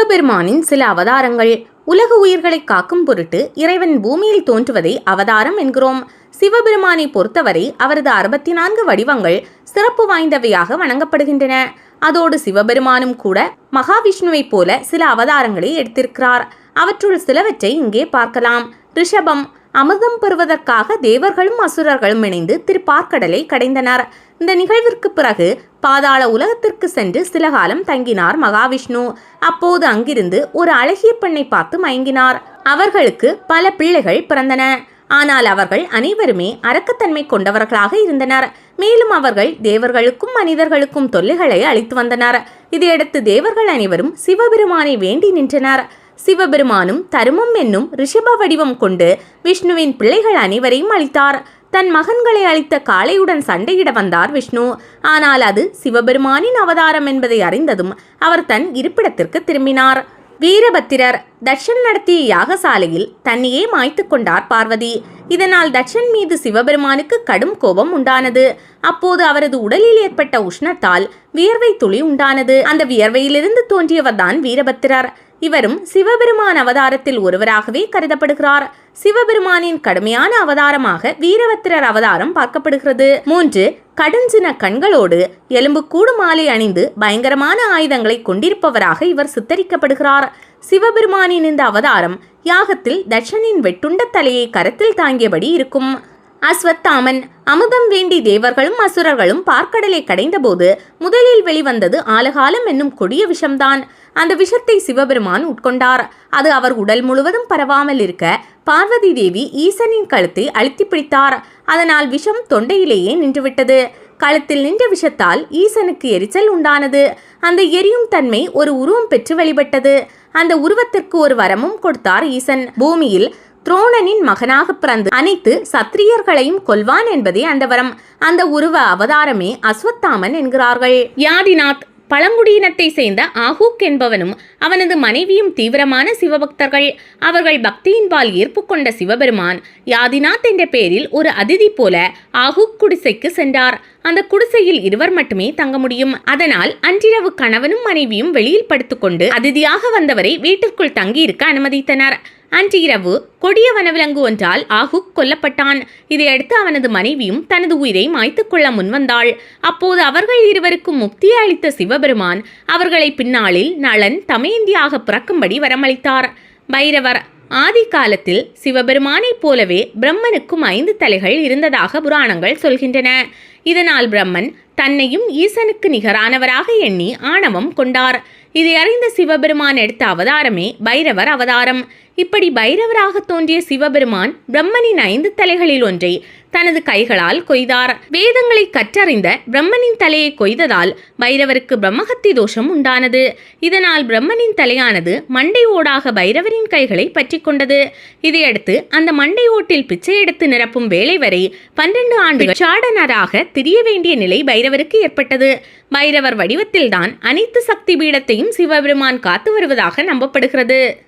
சிவபெருமானின் சில அவதாரங்கள். உலக உயிர்களை காக்கும் பொருட்டு இறைவன் பூமியில் தோன்றுவதை அவதாரம் என்கிறோம். சிவபெருமானை பொறுத்தவரை அவரது அறுபத்தி நான்கு வடிவங்கள் சிறப்பு வாய்ந்தவையாக வணங்கப்படுகின்றன. அதோடு சிவபெருமானும் கூட மகாவிஷ்ணுவைப் போல சில அவதாரங்களை எடுத்திருக்கிறார். அவற்றுள் சிலவற்றை இங்கே பார்க்கலாம். ரிஷபம் அமிர்தம் பெறுவதற்காக தேவர்களும் அசுரர்களும் இணைந்து திருப்பார்க்கடலை கடைந்தனர். இந்த நிகழ்விற்கு பிறகு பாதாள உலகத்திற்கு சென்று சில காலம் தங்கினார் மகாவிஷ்ணு. அப்போது அங்கிருந்து ஒரு அழகிய பெண்ணை பார்த்து மயங்கினார். அவர்களுக்கு பல பிள்ளைகள் பிறந்தன. ஆனால் அவர்கள் அனைவருமே அரக்கத்தன்மை கொண்டவர்களாக இருந்தனர். மேலும் அவர்கள் தேவர்களுக்கும் மனிதர்களுக்கும் தொல்லைகளை அளித்து வந்தனர். இதையடுத்து தேவர்கள் அனைவரும் சிவபெருமானை வேண்டி நின்றனர். சிவபெருமானும் தருமம் என்னும் ரிஷப வடிவம் கொண்டு விஷ்ணுவின் பிள்ளைகள் அனைவரையும் அளித்தார். தன் மகன்களை அளித்த காளையுடன் சண்டையிட வந்தார் விஷ்ணு. ஆனால் அது சிவபெருமானின் அவதாரம் என்பதை அறிந்ததும் அவர் தன் இருப்பிடத்திற்கு திரும்பினார். வீரபத்திரர் தட்சன் நடத்திய யாகசாலையில் தன்னையே மாய்த்து கொண்டார் பார்வதி. இதனால் தட்சன் மீது சிவபெருமானுக்கு கடும் கோபம் உண்டானது. அப்போது அவரது உடலில் ஏற்பட்ட உஷ்ணத்தால் வியர்வை துளி உண்டானது. அந்த வியர்வையிலிருந்து தோன்றியவர்தான் வீரபத்திரர். இவரும் சிவபெருமான் அவதாரத்தில் ஒருவராகவே கருதப்படுகிறார். சிவபெருமானின் கடுமையான அவதாரமாக வீரபத்திரர் அவதாரம் பார்க்கப்படுகிறது. மூன்று கடுஞ்சின கண்களோடு எலும்புக்கூடு மாலை அணிந்து பயங்கரமான ஆயுதங்களை கொண்டிருப்பவராக இவர் சித்தரிக்கப்படுகிறார். சிவபெருமானின் இந்த அவதாரம் யாகத்தில் தட்சனின் வெட்டுண்ட தலையை கரத்தில் தாங்கியபடி இருக்கும். அஸ்வத்தாமன் அமுதம் வேண்டி தேவர்களும் அசுரர்களும் பார்க்கடலை கடைந்தபோது முதலில் வெளிவந்தது ஆலகாலம் என்னும் கொடிய விஷம்தான். அந்த விஷத்தை சிவபெருமான் உட்கொண்டார். அது அவர் உடல் முழுவதும் பரவாமல் இருக்க பார்வதி தேவி ஈசனின் கழுத்தை அழுத்தி பிடித்தார். அதனால் விஷம் தொண்டையிலேயே நின்றுவிட்டது. கழுத்தில் நின்ற விஷத்தால் ஈசனுக்கு எரிச்சல் உண்டானது. அந்த எரியும் தன்மை ஒரு உருவம் பெற்று வெளிப்பட்டது அந்த உருவத்திற்கு ஒரு வரமும் கொடுத்தார் ஈசன். பூமியில் துரோணனின் மகனாக பிறந்து அனைத்து சத்திரியர்களையும் கொல்வான் என்பதே அந்த வரம். அந்த உருவ அவதாரமே அஸ்வத்தாமன் என்கிறார்கள். யாதிநாத் பழங்குடியினத்தை சேர்ந்த ஆஹூக் என்பவனும் அவனது மனைவியும் தீவிரமான சிவபக்தர்கள். அவர்கள் பக்தியின்பால் ஈர்ப்பு கொண்ட சிவபெருமான். யாதிநாத் என்ற பெயரில் ஒரு அதிதி போல ஆஹூக் குடிசைக்கு சென்றார். அந்த குடிசையில் இருவர் மட்டுமே தங்க முடியும். அதனால் அன்றிரவு கணவனும் மனைவியும் வெளியில் படுத்துக்கொண்டு அதிதியாக வந்தவரை வீட்டிற்குள் தங்கியிருக்க அனுமதித்தனர். அன்று இரவு கொடிய வனவிலங்கு ஒன்றால் ஆகுக் கொல்லப்பட்டான். இதையடுத்து அவனது மனைவியும் தனது உயிரை மாய்த்துக் கொள்ள முன்வந்தாள். அப்போது அவர்கள் இருவருக்கும் முக்தியை அளித்த சிவபெருமான் அவர்களை பின்னாளில் நளன் தமையந்தியாக பிறக்கும்படி வரமளித்தார். பைரவர் ஆதி காலத்தில் சிவபெருமானைப் போலவே பிரம்மனுக்கும் ஐந்து தலைகள் இருந்ததாக புராணங்கள் சொல்கின்றன. இதனால் பிரம்மன் தன்னையும் ஈசனுக்கு நிகரானவராக எண்ணி ஆணவம் கொண்டார். இதை அறிந்த சிவபெருமான் எடுத்த அவதாரமே பைரவர் அவதாரம். இப்படி பைரவராக தோன்றிய சிவபெருமான் பிரம்மனின் ஐந்து தலைகளில் ஒன்றை தனது கைகளால் கொய்தார். வேதங்களை கற்றறிந்த பிரம்மனின் தலையை கொய்ததால் பைரவருக்கு பிரம்மஹத்தி தோஷம் உண்டானது. இதனால் பிரம்மனின் தலையானது மண்டை ஓடாக பைரவரின் கைகளை பற்றி கொண்டது. இதையடுத்து அந்த மண்டை ஓட்டில் பிச்சை எடுத்து நிரப்பும் வேலை வரை பன்னிரண்டு ஆண்டு சாடனராக திரிய வேண்டிய நிலை பைரவருக்கு ஏற்பட்டது. பைரவர் வடிவத்தில்தான் அனைத்து சக்தி பீடத்தையும் சிவபெருமான் காத்து வருவதாக நம்பப்படுகிறது.